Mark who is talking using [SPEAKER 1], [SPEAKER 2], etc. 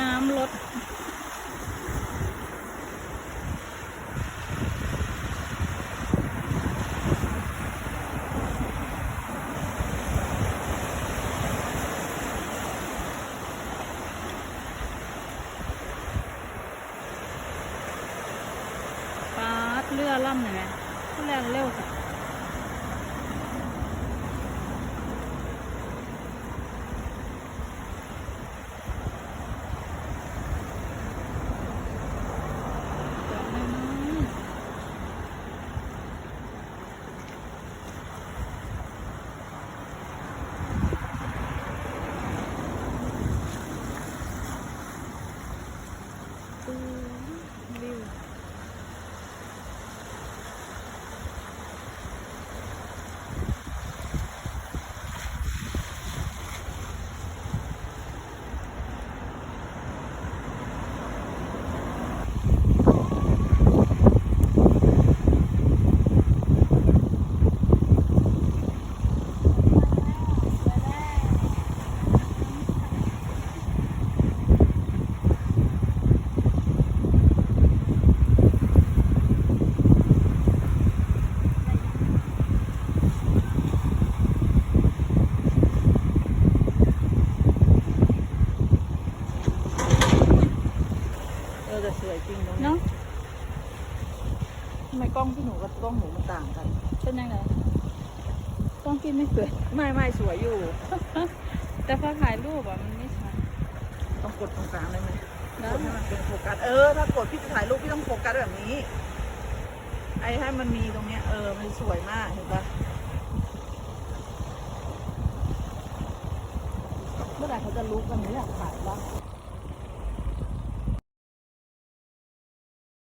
[SPEAKER 1] น้ำลดปาเรือล่ำหน่อยไหมแรงเร็วค่ะ จอดไม่น้อย อื เออแต่สวยจริงตรงนี้
[SPEAKER 2] เนาะ
[SPEAKER 1] ทำไมกล้องพี่หนูกับกล้องหนูมันต่างกัน
[SPEAKER 2] เป็นยังไงต้องกินไม่สวย
[SPEAKER 1] ไม่ไม่สวยอยู่
[SPEAKER 2] แต่พอถ่ายรูปอะมันไม่ชัด
[SPEAKER 1] ต้องกดตรงกลางได้ไหม
[SPEAKER 2] ได้
[SPEAKER 1] กดให้มันเป็นโฟกัส เออ ถ้ากดพี่จะถ่ายรูปพี่ต้องโฟกัสแบบนี้ ไอ้ให้มันมีตรงเนี้ย เออ มันสวยมากเห็นปะ
[SPEAKER 2] เมื่อไหร่เขาจะรู้กันหนูอยากถ่ายบ้าง